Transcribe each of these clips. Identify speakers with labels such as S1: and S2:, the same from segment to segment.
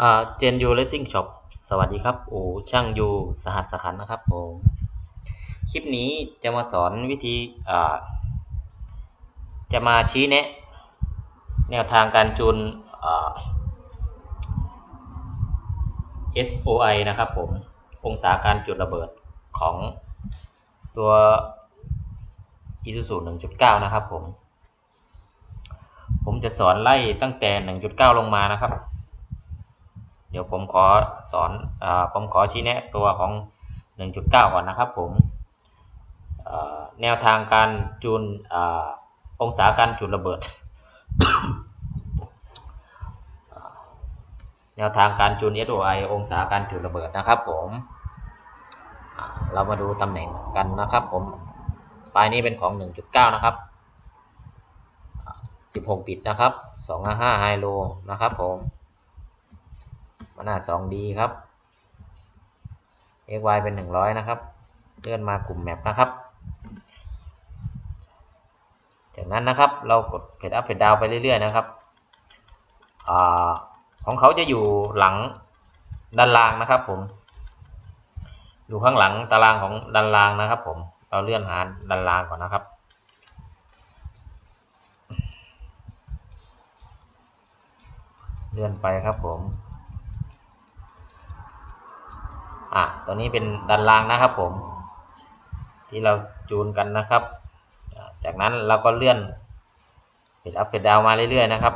S1: อ่าเจนยูเลสซิ่งช็อปสวัสดีครับโอ้ช่างยูสหัสสขันนะครับผมคลิปนี้จะมาสอนวิธีอ่าจะมาชี้แนะ แนวทางการจูนอ่า SOI นะครับผมองศาการจุดระเบิดของตัว Isuzu 1.9 นะครับผม ผมจะสอนไล่ตั้งแต่ 1.9 ลงมานะครับ ดี๋ยวผมขอสอนอผมขอชี้แนะตัวของ 1.9 ก่อนนะครับผมแนวทางการจูนอองศาการจุดระเบิด แนวทางการจูน SOI องศาการจุดระเบิดนะครับผมเรามาดูตำแหน่งกันนะครับผมปลายนี้เป็นของ 1.9 นะครับ 16บิตนะครับ 255ไฮโลนะครับผม หน้า 2D ครับ xy เป็น 100 นะครับ เลื่อนมากลุ่มแมปนะครับ จากนั้นนะครับเรากดเพจอัพเพจดาวไปเรื่อยๆนะครับอของเขาจะอยู่หลังด้านล่างนะครับผม อยู่ข้างหลังตารางของด้านล่างนะครับ ผม เราเลื่อนหาด้านล่างก่อนนะครับ เลื่อนไปครับผม อะตัวนี้เป็นด้านล่างนะครับผม ที่เราจูนกันนะครับ จากนั้นเราก็เลื่อนเป็ดอัพเป็ดดาวมาเรื่อยๆนะครับ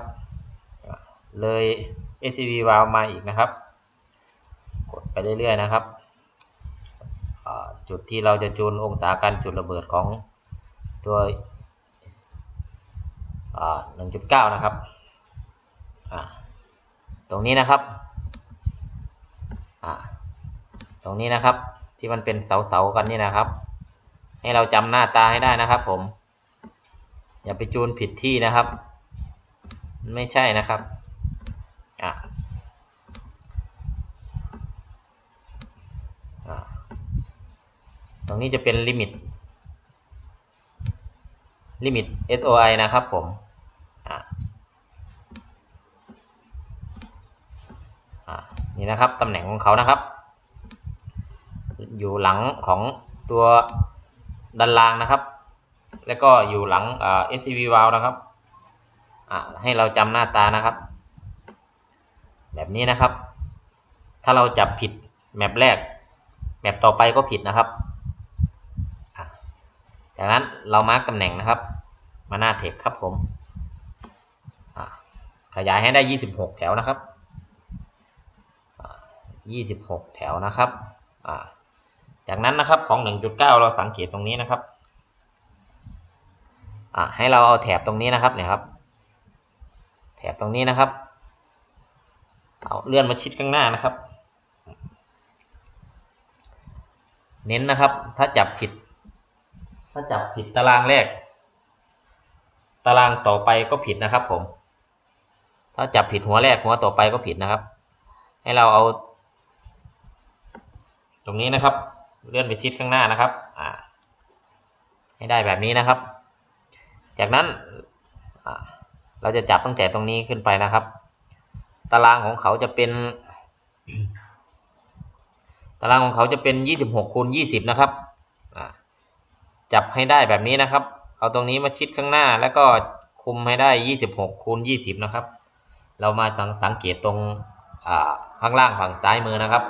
S1: เลย HCV วาลมาอีกนะครับ กดไปเรื่อยๆนะครับ จุดที่เราจะจูนองศาการจุดระเบิดของตัว 1.9 นะครับ ตรงนี้นะครับ ต รงนี้นะครับ ที่มันเป็นเสาๆกันนี่นะครับ ให้เราจำหน้าตาให้ได้นะครับ ผม อย่าไปจูนผิดที่นะครับ ไม่ใช่นะครับอะตรงนี้จะเป็นลิมิตลิมิต SOI นะครับผมนี่นะครับตำแหน่งของเขานะครับ อยู่หลังของตัวด้านล่างนะครับ แล้วก็อยู่หลัง SCV valve นะครับให้เราจำหน้าตานะครับ แบบนี้นะครับ ถ้าเราจับผิดแมปแรก แมปต่อไปก็ผิดนะครับจากนั้นเรามาร์กตำแหน่งนะครับ มาหน้าเทคครับผมขยายให้ได้ 26 แถวนะครับ 26 แถวนะครับ จากนั้นนะครับของ 1.9 เราสังเกตตรงนี้นะครับให้เราเอาแถบตรงนี้นะครับเนี่ยครับ แถบตรงนี้นะครับเอาเลื่อนมาชิดข้างหน้านะครับ เน้นนะครับ ถ้าจับผิด ถ้าจับผิดตารางแรก ตารางต่อไปก็ผิดนะครับ ผม ถ้าจับผิดหัวแรกหัวต่อไปก็ผิดนะครับ ให้เราเอา ตรงนี้นะครับ เลื่อนไปชิดข้างหน้านะครับให้ได้แบบนี้นะครับ จากนั้นเราจะจับตั้งแต่ตรงนี้ขึ้นไปนะครับ ตารางของเขาจะเป็น ตารางของเขาจะเป็น 26คูณ20 นะครับจับให้ได้แบบนี้นะครับ เอาตรงนี้มาชิดข้างหน้าแล้วก็คุมให้ได้ 26คูณ20 นะครับ เรามาสังสังเกตตรงข้างล่างฝั่งซ้ายมือนะครับ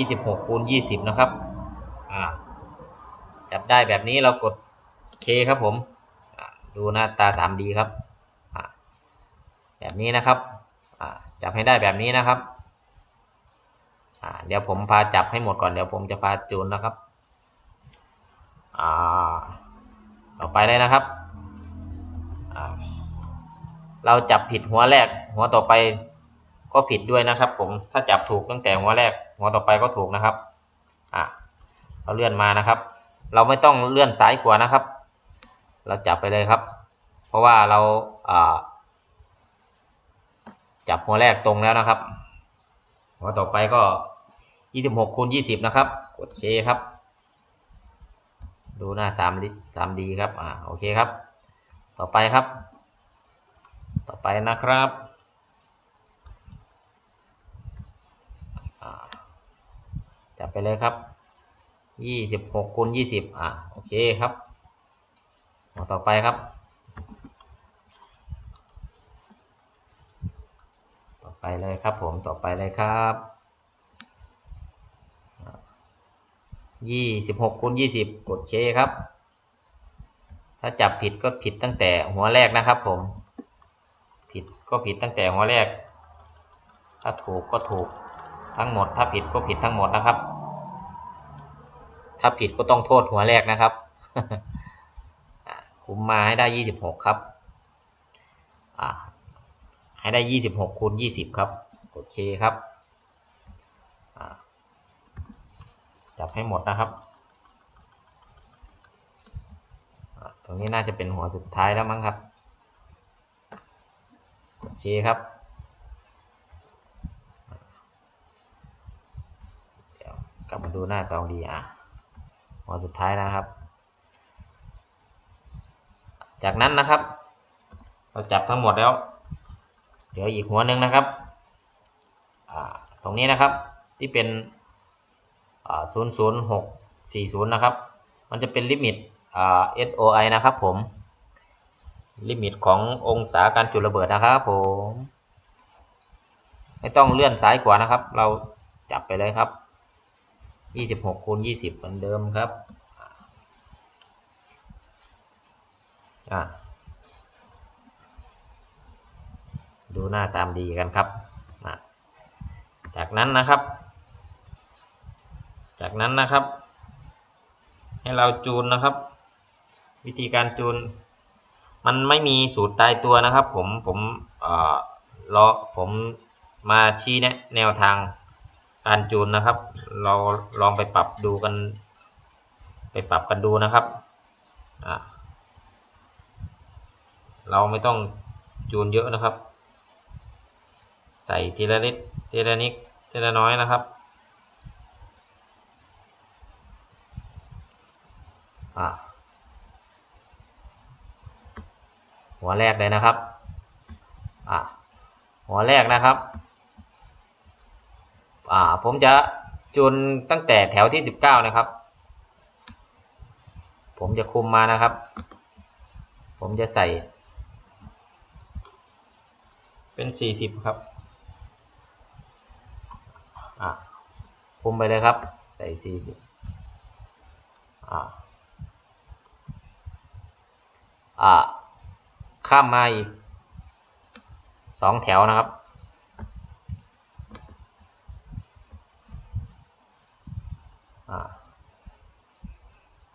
S1: 26คูณ20 นะครับจับได้แบบนี้เรากดเคครับผม ดูหน้าตา 3D ครับ แบบนี้นะครับ จับให้ได้แบบนี้นะครับ เดี๋ยวผมพาจับให้หมดก่อน เดี๋ยวผมจะพาจูนนะครับ ต่อไปเลยนะครับ เราจับผิดหัวแรก หัวต่อไปก็ผิดด้วยนะครับผม ถ้าจับถูกตั้งแต่หัวแรก หัวต่อไปก็ถูกนะครับอะเราเลื่อนมานะครับ เราไม่ต้องเลื่อนซ้ายขวานะครับ เราจับไปเลยครับ เพราะว่าเราจับหัวแรกตรงแล้วนะครับ หัวต่อไปก็26คูณ20นะครับ กดเคครับ ดูหน้า3 3ดีครับอ่าโอเคครับ ต่อไปครับ ต่อไปนะครับ ไปเลยครับยี่สิบหกคูณยี่สิบอะโอเคครับต่อไปครับ ต่อไปเลยครับผมต่อไปเลยครับยี่สิบหกคูณยี่สิบกดเคครับ ถ้าจับผิดก็ผิดตั้งแต่หัวแรกนะครับผม ผิดก็ผิดตั้งแต่หัวแรก ถ้าถูกก็ถูกทั้งหมด ถ้าผิดก็ผิดทั้งหมดนะครับ ถ้าผิดก็ต้องโทษหัวแรกนะครับคุมมาให้ได้ยี่สิบหกครับให้ได้ยี่สิบหกคูณยี่สิบครับ กดเคครับจับให้หมดนะครับ ตรงนี้น่าจะเป็นหัวสุดท้ายแล้วมั้งครับ กดเคครับเดี๋ยวกลับมาดูหน้าซองดีอะ หัวสุดท้ายนะครับ จากนั้นนะครับ เราจับทั้งหมดแล้ว เดี๋ยวอีกหัวหนึ่งนะครับ ตรงนี้นะครับที่เป็นอ่าศูนย์ศูนย์หกสี่ศูนย์นะครับ มันจะเป็นลิมิต SOI นะครับผม ลิมิตขององศาการจุดระเบิดนะครับผม ไม่ต้องเลื่อนซ้ายกว่านะครับ เราจับไปเลยครับ ยี่สิบหกคูณยี่สิบเหมือนเดิมครับอ่าดูหน้า 3D กันครับ จากนั้นนะครับ จากนั้นนะครับ ให้เราจูนนะครับ วิธีการจูน มันไม่มีสูตรตายตัวนะครับ ผมผมเอ่อรอผมมาชี้แนะแนวทาง การจูนนะครับ เราลองไปปรับดูกัน ไปปรับกันดูนะครับเราไม่ต้องจูนเยอะนะครับ ใส่ทีละนิดทีละนิดทีละน้อยนะครับหัวแรกเลยนะครับหัวแรกนะครับ อ่าผมจะจูนตั้งแต่แถวที่สิบเก้านะครับ ผมจะคุมมานะครับ ผมจะใส่ เป็นสี่สิบครับอ่าคุมไปเลยครับ ใส่สี่สิบอ่าอ่าข้ามมาอีกสองแถวนะครับ อ่า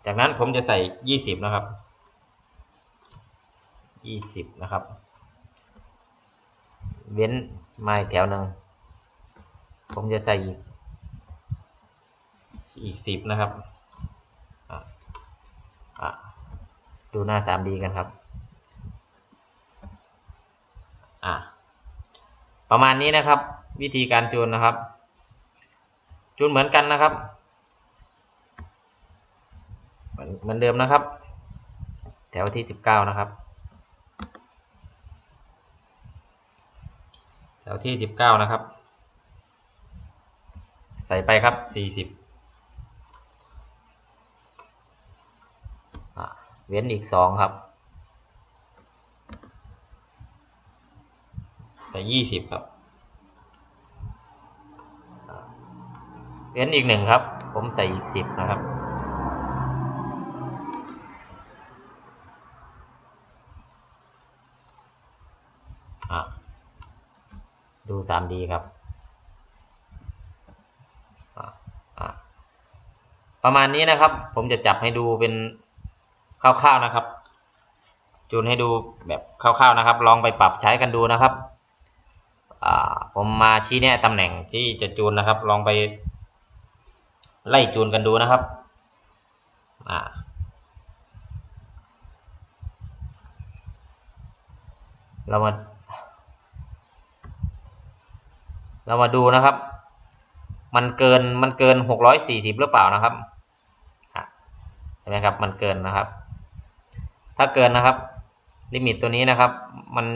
S1: จากนั้นผมจะใส่ยี่สิบนะครับยี่สิบนะครับ เว้นมาอีกแถวหนึ่งผมจะใส่อีกอีกสิบนะครับดูหน้า 3D กันครับประมาณนี้นะครับ วิธีการจูนนะครับ จูนเหมือนกันนะครับ มือนเหมือนเดิมนะครับ แถวที่19นะครับ แถวที่19นะครับ ใส่ไปครับ40อะเว้นอีก2ครับ ใส่20ครับ เว้นอีก1ครับ ผมใส่อีก10นะครับ อะ ดู 3D ครับ ประมาณนี้นะครับ ผมจะจับให้ดูเป็นคร่าวๆนะครับ จูนให้ดูแบบคร่าวๆนะครับ ลองไปปรับใช้กันดูนะครับ ผมมาชี้แนะตำแหน่งที่จะจูนนะครับ ลองไปไล่จูนกันดูนะครับอ่าเรามา เรามาดูนะครับ มันเกินมันเกินหกร้อยสี่สิบหรือเปล่านะครับใช่ไหมครับ มันเกินนะครับ ถ้าเกินนะครับ ลิมิตตัวนี้นะครับ มัน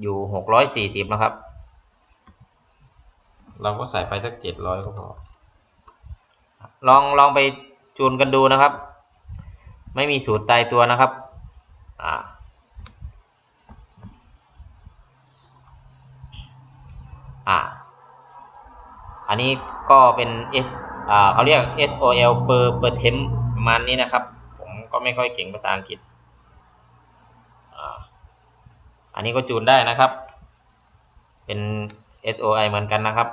S1: อยู่หกร้อยสี่สิบนะครับ เราก็ใส่ไปสักเจ็ดร้อยก็พอลองลองไปจูนกันดูนะครับ ไม่มีสูตรตายตัวนะครับ อ่า อันนี้ก็เป็น S เขาเรียก SOL per per temp ประมาณนี้นะครับ ผมก็ไม่ค่อยเก่งภาษาอังกฤษอันนี้ก็จูนได้นะครับ เป็น SOI เหมือนกันนะครับ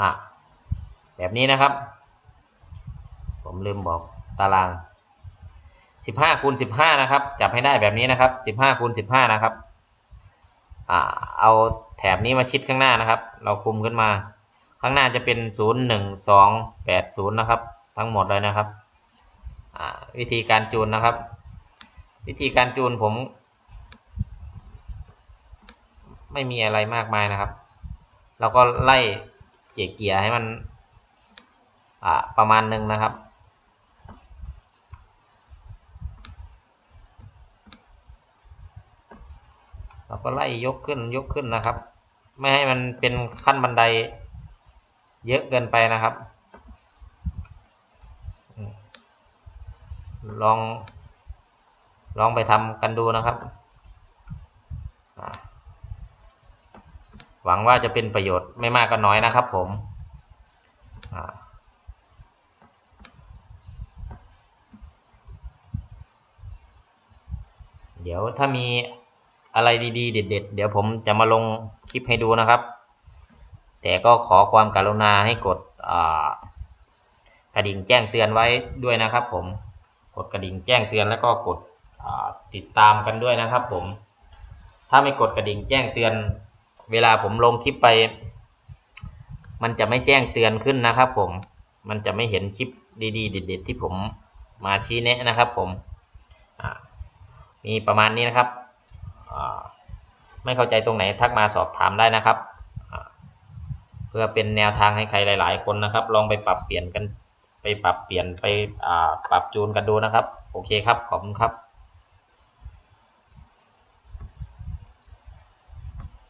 S1: อะแบบนี้นะครับ ผมลืมบอกตารางสิบห้าคูณสิบห้านะครับ จับให้ได้แบบนี้นะครับสิบห้าคูณสิบห้านะครับอ่าเอาแถบนี้มาชิดข้างหน้านะครับ เราคุมขึ้นมา ข้างหน้าจะเป็นศูนย์หนึ่งสองแปดศูนย์นะครับ ทั้งหมดเลยนะครับอ่าวิธีการจูนนะครับ วิธีการจูนผม ไม่มีอะไรมากมายนะครับ เราก็ไล่ เจเกียร์ให้มันประมาณหนึ่งนะครับ เราก็ไล่ยกขึ้นยกขึ้นนะครับ ไม่ให้มันเป็นขั้นบันไดเยอะเกินไปนะครับ ลอง ลองไปทำกันดูนะครับอ่า หวังว่าจะเป็นประโยชน์ไม่มากก็น้อยนะครับผมเดี๋ยวถ้ามีอะไรดีๆ เด็ดๆเดี๋ยวผมจะมาลงคลิปให้ดูนะครับ แต่ก็ขอความกรุณาให้กดกระดิ่งแจ้งเตือนไว้ด้วยนะครับ ผมกดกระดิ่งแจ้งเตือนแล้วก็กดติดตามกันด้วยนะครับ ผม ถ้าไม่กดกระดิ่งแจ้งเตือน เวลาผมลงคลิปไป มันจะไม่แจ้งเตือนขึ้นนะครับ ผม มันจะไม่เห็นคลิปดีๆเด็ดๆที่ผมมาชี้แนะนะครับ ผมมีประมาณนี้นะครับไม่เข้าใจตรงไหนทักมาสอบถามได้นะครับ เพื่อเป็นแนวทางให้ใครหลาย ๆ คนนะครับ ลองไปปรับเปลี่ยนกันไปปรับเปลี่ยนไปปรับจูนกันดูนะครับ โอเคครับ ขอบคุณครับ